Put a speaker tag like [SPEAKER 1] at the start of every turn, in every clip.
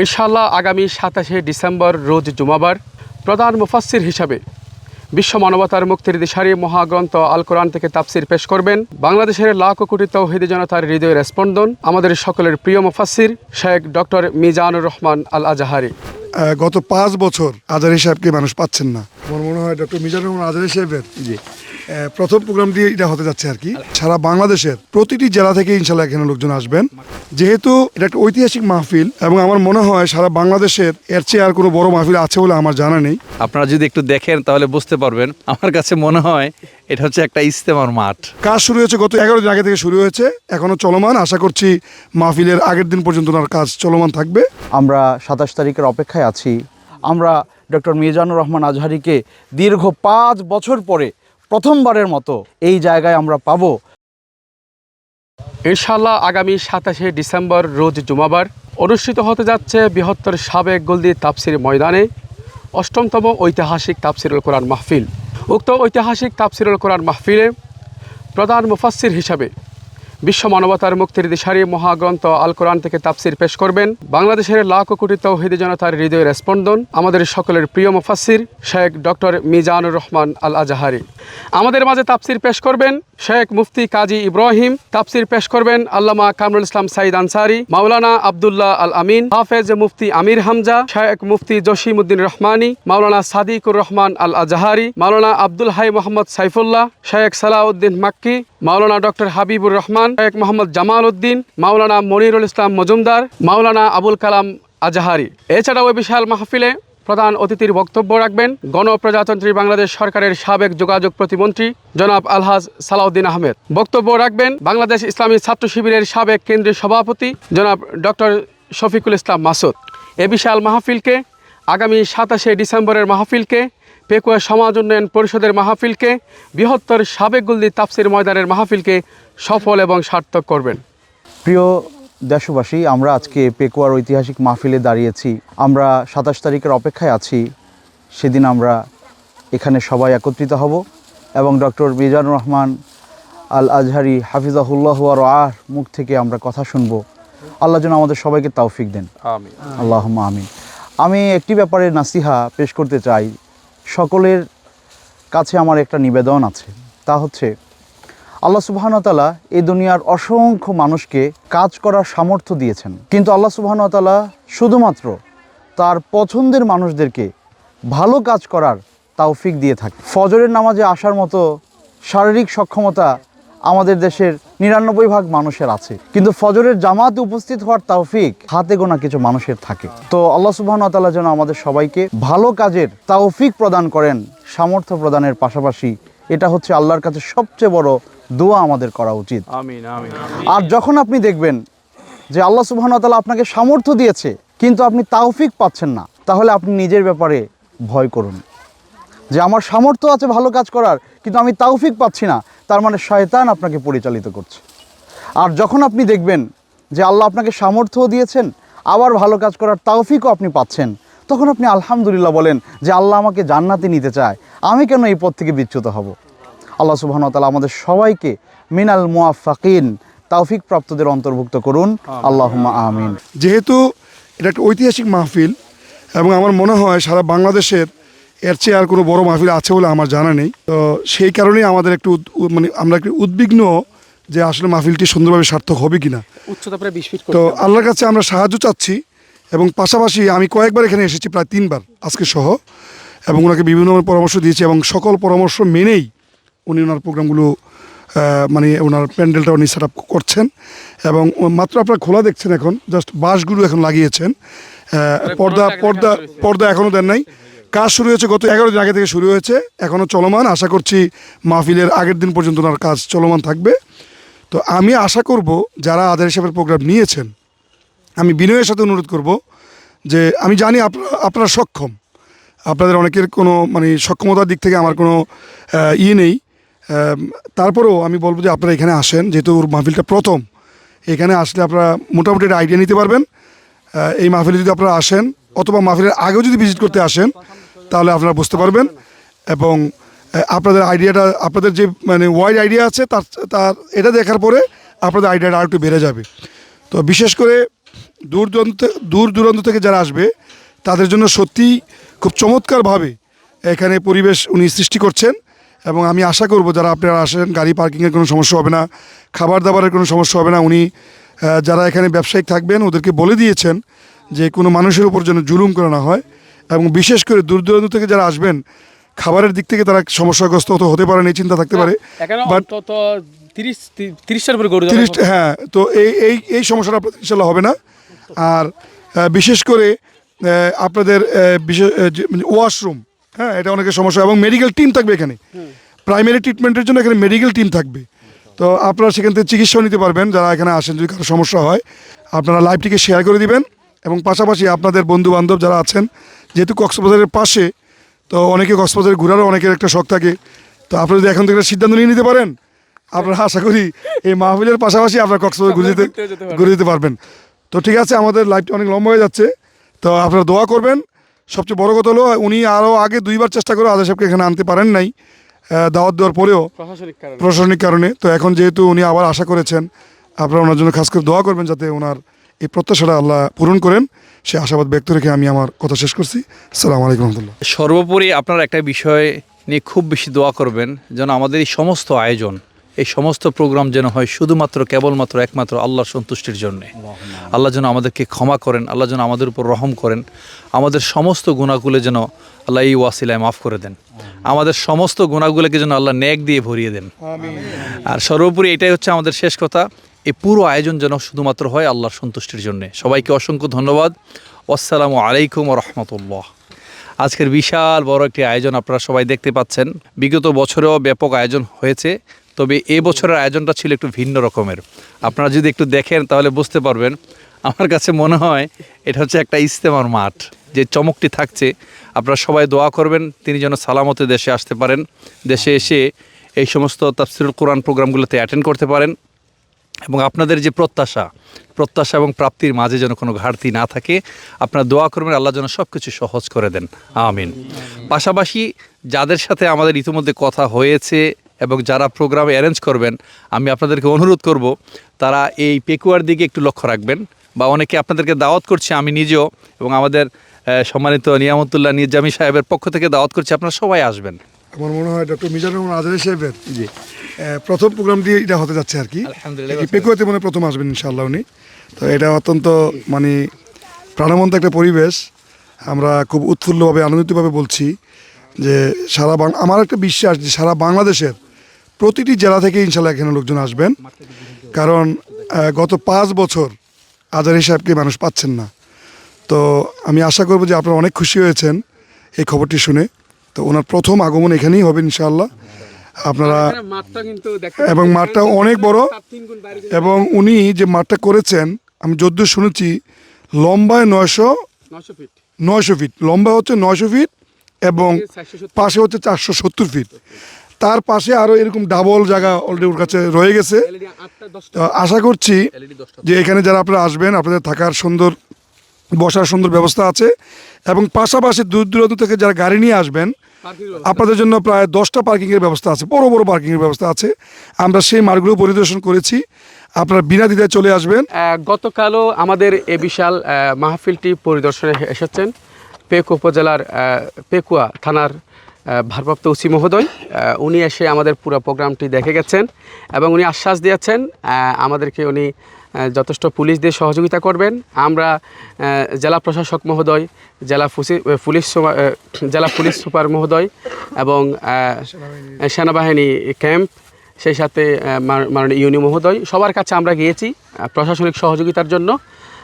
[SPEAKER 1] ইনশাআল্লাহ আগামী সাতাশে ডিসেম্বর রোজ জুমাবার প্রধান মুফাসসির হিসাবে বিশ্ব মানবতার মুক্তির দিশারি মহাগ্রন্থ আল কোরআন থেকে তাফসির পেশ করবেন বাংলাদেশের লাখ কোটি তৌহিদি জনতার হৃদয়ের স্পন্দন আমাদের সকলের প্রিয় মুফাসসির শেখ ডক্টর মিজানুর রহমান আল আজাহারি।
[SPEAKER 2] গত পাঁচ বছর আজারি সাহেবকে মানুষ পাচ্ছেন না। আমার মনে হয় ডক্টর মিজানুর রহমান আজারি সাহেবের প্রথম প্রোগ্রামটি এটা হতে যাচ্ছে আর কি। সারা বাংলাদেশের প্রতিটি জেলা থেকে ইনশাল্লাহ এখানে লোকজন আসবেন। যেহেতু এটা একটা ঐতিহাসিক মাহফিল এবং আমার মনে হয় সারা বাংলাদেশের এর চেয়ে আর কোনো বড় মাহফিল আছে বলে আমার জানা নেই।
[SPEAKER 3] আপনারা যদি একটু দেখেন তাহলে বুঝতে পারবেন। আমার কাছে মনে হয় এটা হচ্ছে একটা ইস্তেমার মাঠ।
[SPEAKER 2] কাজ শুরু হয়েছে গত এগারো দিন আগে থেকে শুরু হয়েছে এখনও চলমান। আশা করছি মাহফিলের আগের দিন পর্যন্ত ওনার কাজ চলমান থাকবে।
[SPEAKER 4] আমরা সাতাশ তারিখের অপেক্ষায় আছি। আমরা ডক্টর মিজানুর রহমান আজহারিকে দীর্ঘ পাঁচ বছর পরে প্রথমবারের মতো এই জায়গায় আমরা পাব।
[SPEAKER 1] ইনশাল্লাহ আগামী সাতাশে ডিসেম্বর রোজ জুমাবার অনুষ্ঠিত হতে যাচ্ছে বৃহত্তর সাবেক গলদি তাপসির ময়দানে অষ্টমতম ঐতিহাসিক তাপসিরুল কোরআন মাহফিল। উক্ত ঐতিহাসিক তাপসিরুল কোরআন মাহফিলে প্রধান মুফাসির হিসাবে বিশ্ব মানবতার মুক্তির দিশারি মহাগ্রন্থ আল কোরআন থেকে তাফসির পেশ করবেন। বাংলাদেশের লাখ কোটি তৌহিদি জনতার হৃদয়ের স্পন্দন, আমাদের সকলের প্রিয় মুফাসসির শেখ ডক্টর মিজানুর রহমান আল আজাহারি আমাদের মাঝে তাফসির পেশ করবেন শেখ মুফতি কাজী ইব্রাহিম, তাফসির পেশ করবেন আল্লামা কামরুল ইসলাম সাইদ আনসারি, মাওলানা আবদুল্লাহ আল আমিন হাফেজ মুফতি আমির হামজা, শেখ মুফতি জসিমউদ্দিন রহমানি, মাওলানা সাদিকুর রহমান আল আজাহারি মাওলানা আব্দুল হাই মোহাম্মদ সাইফুল্লাহ, শেখ সালাউদ্দিন মাক্কি মাওলানা ডক্টর হাবিবুর রহমান শেখ মোহাম্মদ জামাল উদ্দিন, মাওলানা মনিরুল ইসলাম মজুমদার, মাওলানা আবুল কালাম আজাহারি। এছাড়াও বিশাল মাহফিলে প্রধান অতিথির বক্তব্য রাখবেন গণপ্রজাতন্ত্রী বাংলাদেশ সরকারের সাবেক যোগাযোগ প্রতিমন্ত্রী জনাব আলহাজ সালাউদ্দিন আহমেদ। বক্তব্য রাখবেন বাংলাদেশ ইসলামী ছাত্র শিবিরের সাবেক কেন্দ্রীয় সভাপতি জনাব ডক্টর শফিকুল ইসলাম মাসুদ। এ বিশাল মাহফিলকে আগামী সাতাশে ডিসেম্বরের মাহফিলকে পেকুয়া সমাজ উন্নয়ন পরিষদের মাহফিলকে বৃহত্তর সাবেক গুলদি তাফসির ময়দানের মাহফিলকে সফল এবং সার্থক করবেন।
[SPEAKER 4] প্রিয় দেশবাসী আমরা আজকে পেকুয়ার ঐতিহাসিক মাহফিলে দাঁড়িয়েছি। আমরা সাতাশ তারিখের অপেক্ষায় আছি। সেদিন আমরা এখানে সবাই একত্রিত হব এবং ডক্টর মিজানুর রহমান আল আজহারি হাফিজাহুল্লাহ আর আহ মুখ থেকে আমরা কথা শুনব। আল্লাহ যেন আমাদের সবাইকে তাওফিক দেন। আল্লাহ আমিন। আমি একটি ব্যাপারে নাসিহা পেশ করতে চাই। সকলের কাছে আমার একটা নিবেদন আছে। তা হচ্ছে, আল্লাহ সুবাহানতালা এই দুনিয়ার অসংখ্য মানুষকে কাজ করার সামর্থ্য দিয়েছেন। কিন্তু আল্লাহ সুবাহানতালা শুধুমাত্র তার পছন্দের মানুষদেরকে ভালো কাজ করার তাওফিক দিয়ে থাকে ফজরের নামাজে আসার মতো শারীরিক সক্ষমতা আমাদের দেশের নিরানব্বই ভাগ মানুষের আছে। কিন্তু ফজরের জামাতে উপস্থিত হওয়ার তাওফিক হাতে গোনা কিছু মানুষের থাকে। তো আল্লাহ সুবহান তাআলা যেন আমাদের সবাইকে ভালো কাজের তাওফিক প্রদান করেন সামর্থ্য প্রদানের পাশাপাশি এটা হচ্ছে আল্লাহর কাছে সবচেয়ে বড় দোয়া আমাদের করা উচিত। আর যখন আপনি দেখবেন যে আল্লাহ সুবহান তাআলা আপনাকে সামর্থ্য দিয়েছে কিন্তু আপনি তাওফিক পাচ্ছেন না তাহলে আপনি নিজের ব্যাপারে ভয় করুন। যে আমার সামর্থ্য আছে ভালো কাজ করার কিন্তু আমি তাওফিক পাচ্ছি না তার মানে শয়তান আপনাকে পরিচালিত করছে। আর যখন আপনি দেখবেন যে আল্লাহ আপনাকে সামর্থ্যও দিয়েছেন আবার ভালো কাজ করার তাওফিকও আপনি পাচ্ছেন তখন আপনি আলহামদুলিল্লাহ বলেন যে আল্লাহ আমাকে জান্নাতে নিতে চায়। আমি কেন এই পথ থেকে বিচ্যুত হব? আল্লাহ সুবহান তাআলা আমাদের সবাইকে মিনাল মুআফাকিন তাওফিক প্রাপ্তদের অন্তর্ভুক্ত করুন। আল্লাহুম্মা আমিন।
[SPEAKER 2] যেহেতু এটা একটা ঐতিহাসিক মাহফিল এবং আমার মনে হয় সারা বাংলাদেশের এর চেয়ে আর কোনো বড় মাহফিল আছে বলে আমার জানা নেই। তো সেই কারণেই আমাদের একটু মানে আমরা একটু উদ্বিগ্ন যে আসলে মাহফিলটি সুন্দরভাবে সার্থক হবে কিনা।
[SPEAKER 1] উচ্চতা প্রায় বিশ ফিট
[SPEAKER 2] তো আল্লাহর কাছে আমরা সাহায্য চাচ্ছি এবং পাশাপাশি আমি কয়েকবার এখানে এসেছি প্রায় তিনবার আজকে সহ এবং ওনাকে বিভিন্ন পরামর্শ দিয়েছি এবং সকল পরামর্শ মেনেই উনি ওনার প্রোগ্রামগুলো মানে ওনার প্যান্ডেলটা উনি সেট আপ করছেন। এবং মাত্র আপনারা খোলা দেখছেন এখন জাস্ট বাঁশগুলো এখন লাগিয়েছেন। পর্দা পর্দা পর্দা এখনও দেন নাই। কাজ শুরু হয়েছে গত এগারো দিন আগে থেকে শুরু হয়েছে। এখনও চলমান। আশা করছি মাহফিলের আগের দিন পর্যন্ত ওনার কাজ চলমান থাকবে। তো আমি আশা করব, যারা আদার হিসাবের প্রোগ্রাম নিয়েছেন, আমি বিনয়ের সাথে অনুরোধ করব যে, আমি জানি আপনারা সক্ষম। আপনাদের অনেকের কোনো মানে সক্ষমতার দিক থেকে আমার কোনো ইয়ে নেই। তারপরেও আমি বলব যে, আপনারা এখানে আসেন। যেহেতু ওর মাহফিলটা প্রথম, এখানে আসলে আপনারা মোটামুটি একটা আইডিয়া নিতে পারবেন। এই মাহফিলে যদি আপনারা আসেন, অথবা মাহফিলের আগেও যদি ভিজিট করতে আসেন তাহলে আপনারা বুঝতে পারবেন। এবং আপনাদের আইডিয়াটা, আপনাদের যে মানে ওয়াইড আইডিয়া আছে, তার তার, এটা দেখার পরে আপনাদের আইডিয়াটা আর একটু বেড়ে যাবে। তো বিশেষ করে দূর দূরান্ত দূর দূরান্ত থেকে যারা আসবে, তাদের জন্য সত্যিই খুব চমৎকারভাবে এখানে পরিবেশ উনি সৃষ্টি করছেন। এবং আমি আশা করব যারা আপনারা আসেন, গাড়ি পার্কিংয়ের কোনো সমস্যা হবে না খাবার দাবারের কোনো সমস্যা হবে না, উনি যারা এখানে ব্যবসায়িক থাকবেন, ওদেরকে বলে দিয়েছেন যে কোনো মানুষের উপর যেন জুলুম করে না হয়। এবং বিশেষ করে দূর দূরান্ত থেকে যারা আসবেন খাবারের দিক থেকে তারা সমস্যাগ্রস্ত হতে পারেন এই চিন্তা থাকতে পারে। হ্যাঁ তো এই এই এই সমস্যাটা আপনাদের ইনশাল্লাহ হবে না। আর বিশেষ করে আপনাদের বিশেষ ওয়াশরুম হ্যাঁ এটা অনেকের সমস্যা এবং মেডিকেল টিম থাকবে এখানে। প্রাইমারি ট্রিটমেন্টের জন্য এখানে মেডিকেল টিম থাকবে। তো আপনারা সেখান থেকে চিকিৎসাও নিতে পারবেন যারা এখানে আসেন যদি কারও সমস্যা হয়। আপনারা লাইভটিকে শেয়ার করে দিবেন এবং পাশাপাশি আপনাদের বন্ধু বান্ধব যারা আছেন যেহেতু কক্সবাজারের পাশে তো অনেকে কক্সবাজারে ঘোরারও অনেকের একটা শখ থাকে। তো আপনারা যদি এখন থেকে সিদ্ধান্ত নিয়ে নিতে পারেন আপনারা আশা করি এই মাহফিলের পাশাপাশি আপনারা কক্সবাজার ঘুরে যেতে। ঘুরে যেতে পারবেন। তো ঠিক আছে আমাদের লাইফটা অনেক লম্বা হয়ে যাচ্ছে। তো আপনারা দোয়া করবেন। সবচেয়ে বড় কথা হলো উনি আরও আগে দুইবার চেষ্টা করে আদার সাহেবকে এখানে আনতে পারেন নাই। দাওয়াত দেওয়ার পরেও
[SPEAKER 1] প্রশাসনিক কারণে।
[SPEAKER 2] প্রশাসনিক কারণে। তো এখন যেহেতু উনি আবার আশা করেছেন আপনারা ওনার জন্য খাস করে দোয়া করবেন যাতে ওনার এই প্রত্যাশাটা আল্লাহ পূরণ করেন। সে আশাবাদ ব্যক্ত রেখে আমি আমার কথা শেষ করছি। সালাম আলাইকুম রহমতুল্লাহ।
[SPEAKER 3] সর্বোপরি আপনার একটা বিষয় নিয়ে খুব বেশি দোয়া করবেন যেন আমাদের এই সমস্ত আয়োজন এই সমস্ত প্রোগ্রাম যেন হয় শুধুমাত্র কেবলমাত্র একমাত্র আল্লাহর সন্তুষ্টির জন্য। আল্লাহ যেন আমাদেরকে ক্ষমা করেন আল্লাহ যেন আমাদের উপর রহম করেন আমাদের সমস্ত গুণাগুলো যেন আল্লাহ এই ওয়াসিলায় মাফ করে দেন। আমাদের সমস্ত গুণাগুলোকে যেন আল্লাহ ন্যাক দিয়ে ভরিয়ে দেন। আর সর্বোপরি এটাই হচ্ছে আমাদের শেষ কথা। এই পুরো আয়োজন যেন শুধুমাত্র হয় আল্লাহর সন্তুষ্টির জন্য। সবাইকে অসংখ্য ধন্যবাদ। আসসালামু আলাইকুম রহমতুল্লাহ। আজকের বিশাল বড় একটি আয়োজন আপনারা সবাই দেখতে পাচ্ছেন। বিগত বছরেও ব্যাপক আয়োজন হয়েছে, তবে এ বছরের আয়োজনটা ছিল একটু ভিন্ন রকমের। আপনারা যদি একটু দেখেন তাহলে বুঝতে পারবেন, আমার কাছে মনে হয় এটা হচ্ছে একটা ইস্তেমার মাঠ, যে চমকটি থাকছে। আপনারা সবাই দোয়া করবেন, তিনি যেন সালামতে দেশে আসতে পারেন, দেশে এসে এই সমস্ত তাফসিরুল কোরআন প্রোগ্রামগুলোতে অ্যাটেন্ড করতে পারেন। এবং আপনাদের যে প্রত্যাশা প্রত্যাশা এবং প্রাপ্তির মাঝে যেন কোনো ঘাটতি না থাকে, আপনারা দোয়া করবেন, আল্লাহ যেন সব কিছু সহজ করে দেন। আমিন। পাশাপাশি যাদের সাথে আমাদের ইতিমধ্যে কথা হয়েছে এবং যারা প্রোগ্রাম অ্যারেঞ্জ করবেন, আমি আপনাদেরকে অনুরোধ করব, তারা এই পেকুয়ার দিকে একটু লক্ষ্য রাখবেন বা অনেকে আপনাদেরকে দাওয়াত করছে, আমি নিজেও এবং আমাদের সম্মানিত নিয়ামতুল্লাহ নিজামী সাহেবের পক্ষ থেকে দাওয়াত করছি, আপনারা সবাই আসবেন।
[SPEAKER 2] আমার মনে হয় ডক্টর মিজানুর রহমান আজহারি সাহেবের আহ, প্রথম প্রোগ্রামটি এটা হতে যাচ্ছে আর কি। পেকুয়াতে মনে প্রথম আসবেন ইনশাআল্লাহ উনি। তো এটা অত্যন্ত মানে প্রাণবন্ত একটা পরিবেশ। আমরা খুব উৎফুল্লভাবে আনন্দিতভাবে বলছি যে সারা বাং আমার একটা বিশ্বাস যে সারা বাংলাদেশের প্রতিটি জেলা থেকে ইনশাল্লাহ এখানে লোকজন আসবেন। কারণ গত পাঁচ বছর আজারি সাহেবকে মানুষ পাচ্ছেন না। তো আমি আশা করব যে আপনারা অনেক খুশি হয়েছেন এই খবরটি শুনে। তো ওনার প্রথম আগমন এখানেই হবে ইনশাআল্লাহ। আপনারা এবং মাঠটা অনেক বড়। এবং উনি যে মাঠটা করেছেন আমি যদ্দূর শুনেছি লম্বায় নয়শো নয়শো ফিট। লম্বা হচ্ছে নয়শো ফিট এবং পাশে হচ্ছে চারশো সত্তর ফিট। তার পাশে আরও এরকম ডাবল জায়গা অলরেডি ওর কাছে রয়ে গেছে। আশা করছি যে এখানে যারা আপনারা আসবেন আপনাদের থাকার সুন্দর বসার সুন্দর ব্যবস্থা আছে এবং পাশাপাশি দূর দূরান্ত থেকে যারা গাড়ি নিয়ে আসবেন আপনাদের জন্য প্রায় দশটা পার্কিংয়ের ব্যবস্থা আছে বড় বড় পার্কিংয়ের ব্যবস্থা আছে। আমরা সেই মার্গগুলো পরিদর্শন করেছি। আপনারা বিনা দ্বিধায় চলে আসবেন।
[SPEAKER 1] গতকালও আমাদের এ বিশাল মাহফিলটি পরিদর্শনে এসেছেন পেকু উপজেলার পেকুয়া থানার ভারপ্রাপ্ত ওসি মহোদয়। উনি এসে আমাদের পুরো প্রোগ্রামটি দেখে গেছেন এবং উনি আশ্বাস দিয়েছেন আমাদেরকে উনি যথেষ্ট পুলিশ দিয়ে সহযোগিতা করবেন। আমরা জেলা প্রশাসক মহোদয়, জেলা পুলিশ জেলা পুলিশ সুপার মহোদয় এবং সেনাবাহিনী ক্যাম্প, সেই সাথে মাননীয় ইউনি মহোদয়, সবার কাছে আমরা গিয়েছি প্রশাসনিক সহযোগিতার জন্য।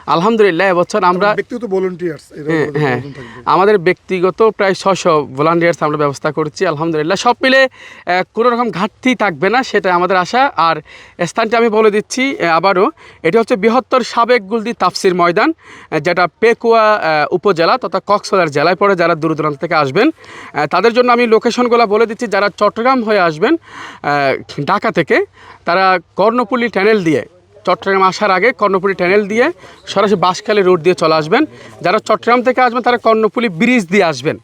[SPEAKER 1] আলহামদুলিল্লাহ এবছর আমরা
[SPEAKER 2] ব্যক্তিগত ভলেন্টিয়ার্স
[SPEAKER 1] হ্যাঁ হ্যাঁ। আমাদের ব্যক্তিগত প্রায় ছশো ভলান্টিয়ার্স আমরা ব্যবস্থা করছি আলহামদুলিল্লাহ। সব মিলে কোনো রকম ঘাটতি থাকবে না সেটা আমাদের আশা। আর স্থানটি আমি বলে দিচ্ছি আবারও এটি হচ্ছে বৃহত্তর সাবেক গুলদি তাফসির ময়দান যেটা পেকুয়া উপজেলা তথা কক্সবাজার জেলায় পড়ে যারা দূর দূরান্ত থেকে আসবেন। তাদের জন্য আমি লোকেশনগুলো বলে দিচ্ছি যারা চট্টগ্রাম হয়ে আসবেন ঢাকা থেকে তারা কর্ণপল্লী ট্যানেল দিয়ে চট্টগ্রাম আসার আগে কর্ণপুলি ট্যানেল দিয়ে সরাসরি বাঁশখালী রোড দিয়ে চলে আসবেন। যারা চট্টগ্রাম থেকে আসবেন, তারা কর্ণপুলি ব্রিজ দিয়ে আসবেন।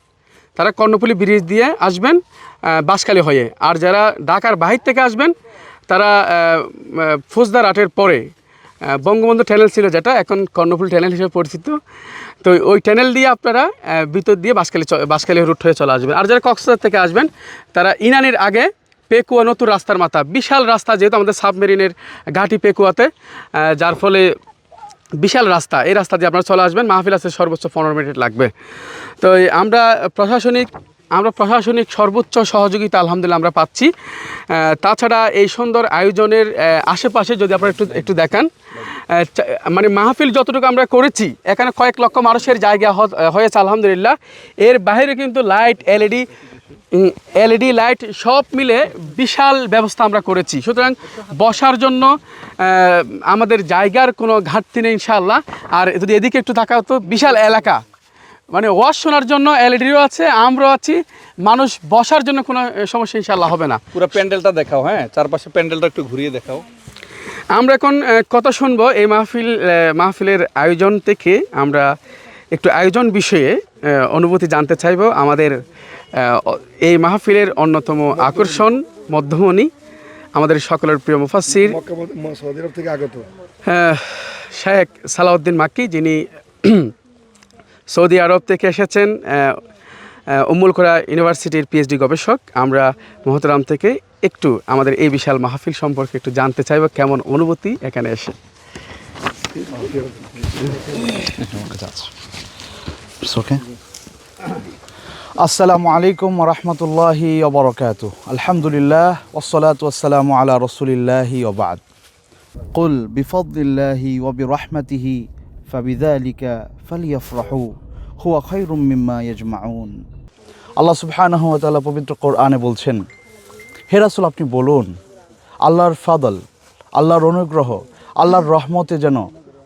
[SPEAKER 1] তারা কর্ণপুলি ব্রিজ দিয়ে আসবেন বাঁশখালী হয়ে। আর যারা ঢাকার বাহির থেকে আসবেন, তারা ফৌজদার আটের পরে বঙ্গবন্ধু ট্যানেল ছিল যেটা, এখন কর্ণফুল ট্যানেল হিসেবে পরিচিত। তো ওই ট্যানেল দিয়ে আপনারা ভিতর দিয়ে বাসখালী চ- রুট হয়ে চলে আসবেন। আর যারা কক্সবাজার থেকে আসবেন, তারা ইনানির আগে পেকুয়া নতুন রাস্তার মাথা। বিশাল রাস্তা যেহেতু আমাদের সাবমেরিনের ঘাটি পেকুয়াতে যার ফলে বিশাল রাস্তা। এই রাস্তা দিয়ে আপনারা চলে আসবেন, মাহফিল আছে সর্বোচ্চ পনেরো মিনিট লাগবে। তো আমরা প্রশাসনিক আমরা প্রশাসনিক সর্বোচ্চ সহযোগিতা আলহামদুলিল্লাহ আমরা পাচ্ছি। তাছাড়া এই সুন্দর আয়োজনের আশেপাশে যদি আপনারা একটু একটু দেখান মানে মাহফিল যতটুকু আমরা করেছি, এখানে কয়েক লক্ষ মানুষের জায়গা হয়েছে আলহামদুলিল্লাহ। এর বাইরে কিন্তু লাইট, এলইডি এলইডি লাইট সব মিলে বিশাল ব্যবস্থা আমরা করেছি। সুতরাং বসার জন্য আমাদের জায়গার কোনো ঘাটতি নেই ইনশাআল্লাহ। আর যদি এদিকে একটু তাকাও তো বিশাল এলাকা। মানে ওয়াশ শোনার জন্য এলইডিও আছে আমরাও আছি। মানুষ বসার জন্য কোনো সমস্যা ইনশাল্লাহ হবে না।
[SPEAKER 3] পুরো প্যান্ডেলটা দেখাও হ্যাঁ? চারপাশে প্যান্ডেলটা একটু ঘুরিয়ে দেখাও।
[SPEAKER 1] আমরা এখন কথা শুনব এই মাহফিল মাহফিলের আয়োজন থেকে। আমরা একটু আয়োজন বিষয়ে অনুভূতি জানতে চাইব। আমাদের এই মাহফিলের অন্যতম আকর্ষণ মধ্যমণি আমাদের সকলের প্রিয় মুফাসির
[SPEAKER 2] থেকে আগত।
[SPEAKER 1] আহ, শেখ সালাউদ্দিন মাক্কি যিনি সৌদি আরব থেকে এসেছেন আহ, আহ, উম্মুল কোরা ইউনিভার্সিটির পিএইচডি গবেষক। আমরা মোহতরাম থেকে একটু আমাদের এই বিশাল মাহফিল সম্পর্কে একটু জানতে চাইব কেমন অনুভূতি এখানে এসে?
[SPEAKER 4] ওকে আসসালামু আলাইকুম রহমতুল্লাহি ওবরকাত আলহামদুলিল্লাহ ওসলাত ওসালামু আলা রসুলিল্লাহি ওবাদ قل بفضل الله وبرحمته فبذلك فليفرحوا هو خير مما يجمعون আল্লাহ সুবহানাহু ওয়া তাআলা পবিত্র কোরআনে বলছেন হে রাসূল আপনি বলুন আল্লাহর ফাদল আল্লাহর অনুগ্রহ আল্লাহর রহমতে যেন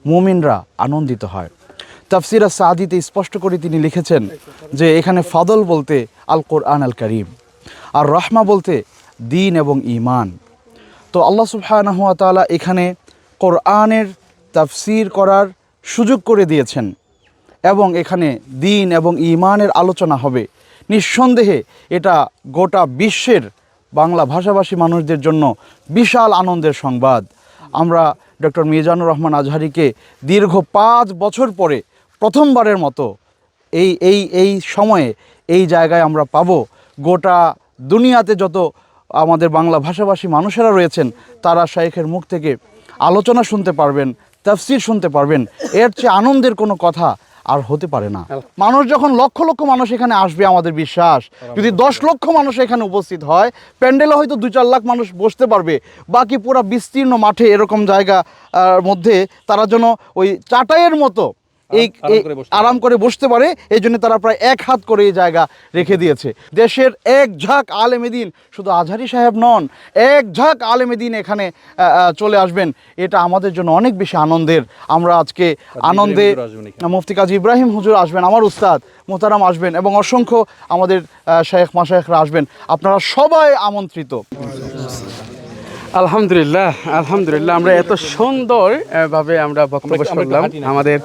[SPEAKER 4] মুমিনরা আনন্দিত হয় তাফসিরা সাদিতে স্পষ্ট করে তিনি লিখেছেন যে, এখানে ফাদল বলতে আল কোরআন আল করিম আর রহমা বলতে দিন এবং ইমান তো আল্লাহ সুবহানাহু ওয়া তাআলা এখানে কোরআনের তাফসির করার সুযোগ করে দিয়েছেন এবং এখানে দিন এবং ইমানের আলোচনা হবে। নিঃসন্দেহে এটা গোটা বিশ্বের বাংলা ভাষাভাষী মানুষদের জন্য বিশাল আনন্দের সংবাদ। আমরা ডক্টর মিজানুর রহমান আজহারিকে দীর্ঘ পাঁচ বছর পরে প্রথমবারের মতো এই এই এই সময়ে এই জায়গায় আমরা পাবো। গোটা দুনিয়াতে যত আমাদের বাংলা ভাষাভাষী মানুষেরা রয়েছেন তারা শাইখের মুখ থেকে আলোচনা শুনতে পারবেন তাফসির শুনতে পারবেন। এর চেয়ে আনন্দের কোনো কথা আর হতে পারে না। মানুষ যখন লক্ষ লক্ষ মানুষ এখানে আসবে আমাদের বিশ্বাস। যদি দশ লক্ষ মানুষ এখানে উপস্থিত হয় প্যান্ডেলে হয়তো দু চার লাখ মানুষ বসতে পারবে। বাকি পুরো বিস্তীর্ণ মাঠে এরকম জায়গা মধ্যে তারা যেন ওই চাটাইয়ের মতো এই
[SPEAKER 3] আরাম করে বসতে
[SPEAKER 4] পারে। এই জন্য তারা প্রায় এক হাত করে এই জায়গা রেখে দিয়েছে। দেশের এক ঝাঁক আলেমেদিন শুধু আজহারি সাহেব নন এক ঝাঁক আলেমেদিন এখানে চলে আসবেন। এটা আমাদের জন্য অনেক বেশি আনন্দের। আমরা আজকে আনন্দে। মুফতি কাজী ইব্রাহিম হুজুর আসবেন আমার উস্তাদ মোতারাম আসবেন এবং অসংখ্য আমাদের আহ, শেখ মাশায়েখরা আসবেন। আপনারা সবাই আমন্ত্রিত।
[SPEAKER 1] আলহামদুলিল্লাহ আলহামদুলিল্লাহ আমরা এত সুন্দর ভাবে আমরা বক্তব্য শুনলাম। আমাদের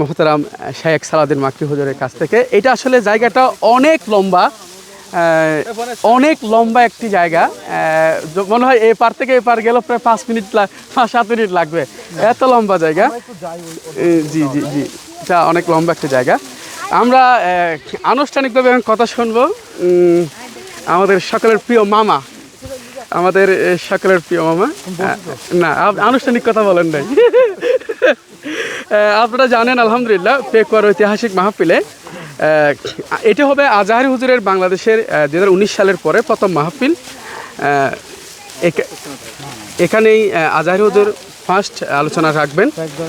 [SPEAKER 1] মোহতারাম শেখ সালাউদ্দিন মাক্কি হুজুরের কাছ থেকে। এটা আসলে জায়গাটা অনেক লম্বা অনেক লম্বা একটি জায়গা। মনে হয় এই পার থেকে এই পার গেল প্রায় পাঁচ মিনিট পাঁচ, সাত মিনিট লাগবে। এত লম্বা জায়গা। জি জি জি, এটা অনেক লম্বা একটি জায়গা। আমরা আনুষ্ঠানিকভাবে এখন কথা শুনব। আমাদের সকলের প্রিয় মামা। আমাদের সকলের প্রিয় মামা। না আনুষ্ঠানিক কথা বলেন নাই। আপনারা জানেন, আলহামদুলিল্লাহ পেকুয়ার ঐতিহাসিক মাহফিলে এটি হবে আজাহারি হুজুরের বাংলাদেশের দু হাজার উনিশ সালের পরে প্রথম মাহফিল। এখানেই আজাহারি হুজুর ফার্স্ট আলোচনা রাখবেন।